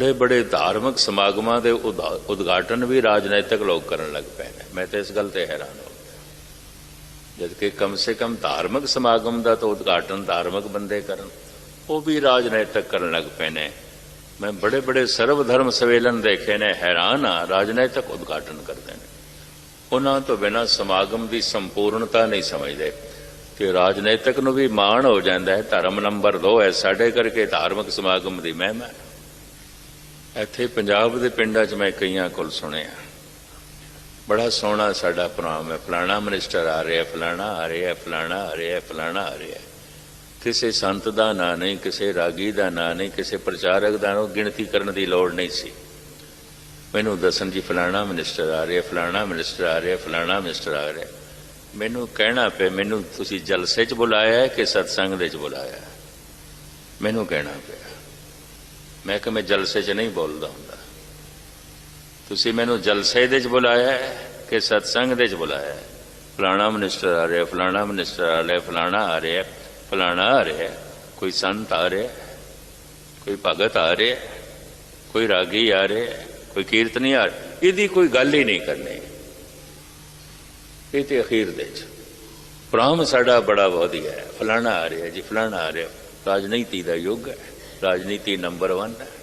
ਬੜੇ ਬੜੇ ਧਾਰਮਿਕ ਸਮਾਗਮਾਂ ਦੇ ਉਦਾ- ਉਦਘਾਟਨ ਵੀ ਰਾਜਨੀਤਿਕ ਲੋਕ ਕਰਨ ਲੱਗ ਪਏ ਨੇ ਮੈਂ ਤਾਂ ਇਸ ਗੱਲ ਤੇ ਹੈਰਾਨ ਹੋ ਗਿਆ। ਜਦ ਕਿ ਕਮ ਸੇ ਕਮ ਧਾਰਮਿਕ ਸਮਾਗਮ ਦਾ ਤਾਂ ਉਦਘਾਟਨ ਧਾਰਮਿਕ ਬੰਦੇ ਕਰਨ, ਉਹ ਵੀ ਰਾਜਨੀਤਿਕ ਕਰਨ ਲੱਗ ਪਏ ਨੇ ਮੈਂ ਬੜੇ ਬੜੇ ਸਰਵ ਧਰਮ ਸੰਮੇਲਨ ਦੇਖੇ ਨੇ, ਹੈਰਾਨ ਆ ਰਾਜਨੀਤਿਕ ਉਦਘਾਟਨ ਕਰਦੇ ਨੇ ਉਹਨਾਂ ਤੋਂ ਬਿਨਾਂ ਸਮਾਗਮ ਦੀ ਸੰਪੂਰਨਤਾ ਨਹੀਂ ਸਮਝਦੇ ਕਿ ਰਾਜਨੀਤਿਕ ਨੂੰ ਵੀ ਮਾਣ ਹੋ ਜਾਂਦਾ ਹੈ, ਧਰਮ ਨੰਬਰ 2 ਹੈ, ਸਾਡੇ ਕਰਕੇ ਧਾਰਮਿਕ ਸਮਾਗਮ ਦੀ ਮਹਿਮਾ ਹੈ। ਇੱਥੇ ਪੰਜਾਬ ਦੇ ਪਿੰਡਾਂ 'ਚ ਮੈਂ ਕਈਆਂ ਕੋਲ ਸੁਣਿਆ। ਬੜਾ ਸੋਹਣਾ ਸਾਡਾ ਪ੍ਰੋਗਰਾਮ ਹੈ। ਫਲਾਣਾ ਮਿਨਿਸਟਰ ਆ ਰਿਹਾ, ਫਲਾਣਾ ਆ ਰਿਹਾ, ਫਲਾਣਾ ਆ ਰਿਹਾ, ਫਲਾਣਾ ਆ ਰਿਹਾ। ਕਿਸੇ ਸੰਤ ਦਾ ਨਾਂ ਨਹੀਂ, ਕਿਸੇ ਰਾਗੀ ਦਾ ਨਾਂ ਨਹੀਂ, ਕਿਸੇ ਪ੍ਰਚਾਰਕ ਦਾ ਨਾਂ ਗਿਣਤੀ ਕਰਨ ਦੀ ਲੋੜ ਨਹੀਂ ਸੀ। ਮੈਨੂੰ ਦੱਸਣ ਜੀ ਫਲਾਣਾ ਮਿਨਿਸਟਰ ਆ ਰਿਹਾ, ਫਲਾਣਾ ਮਿਨਿਸਟਰ ਆ ਰਿਹਾ, ਫਲਾਣਾ ਮਿਨਿਸਟਰ ਆ ਰਿਹਾ। ਮੈਨੂੰ ਕਹਿਣਾ ਪਿਆ, ਮੈਨੂੰ ਤੁਸੀਂ ਜਲਸੇ 'ਚ ਬੁਲਾਇਆ ਕਿ ਸਤਸੰਗ ਦੇ 'ਚ ਬੁਲਾਇਆ ਮੈਨੂੰ ਕਹਿਣਾ ਪਿਆ। ਮੈਂ ਕਿ ਮੈਂ ਜਲਸੇ 'ਚ ਨਹੀਂ ਬੋਲਦਾ ਹੁੰਦਾ। ਤੁਸੀਂ ਮੈਨੂੰ ਜਲਸੇ ਦੇ 'ਚ ਬੁਲਾਇਆ ਕਿ ਸਤਸੰਗ ਦੇ 'ਚ ਬੁਲਾਇਆ ਫਲਾਣਾ ਮਿਨਿਸਟਰ ਆ ਰਿਹਾ, ਫਲਾਣਾ ਮਿਨਿਸਟਰ ਆ ਰਿਹਾ, ਫਲਾਣਾ ਆ ਰਿਹਾ, ਫਲਾਣਾ ਆ ਰਿਹਾ, ਕੋਈ ਸੰਤ ਆ ਰਿਹਾ, ਕੋਈ ਭਗਤ ਆ ਰਿਹਾ, ਕੋਈ ਰਾਗੀ ਆ ਰਿਹਾ, ਕੋਈ ਕੀਰਤਨੀ ਆ ਰਿਹਾ। ਇਹਦੀ ਕੋਈ ਗੱਲ ਹੀ ਨਹੀਂ ਕਰਨੀ। ਇਹ ਤੇ ਅਖੀਰ ਦੇ 'ਚ। ਪ੍ਰਾਮ ਸਾਡਾ ਬੜਾ ਵਧੀਆ ਹੈ। ਫਲਾਣਾ ਆ ਰਿਹਾ ਜੀ, ਫਲਾਣਾ ਆ ਰਿਹਾ। ਰਾਜਨੀਤੀ ਦਾ ਯੁੱਗ ਹੈ। ਰਾਜਨੀਤੀ ਨੰਬਰ 1 ਹੈ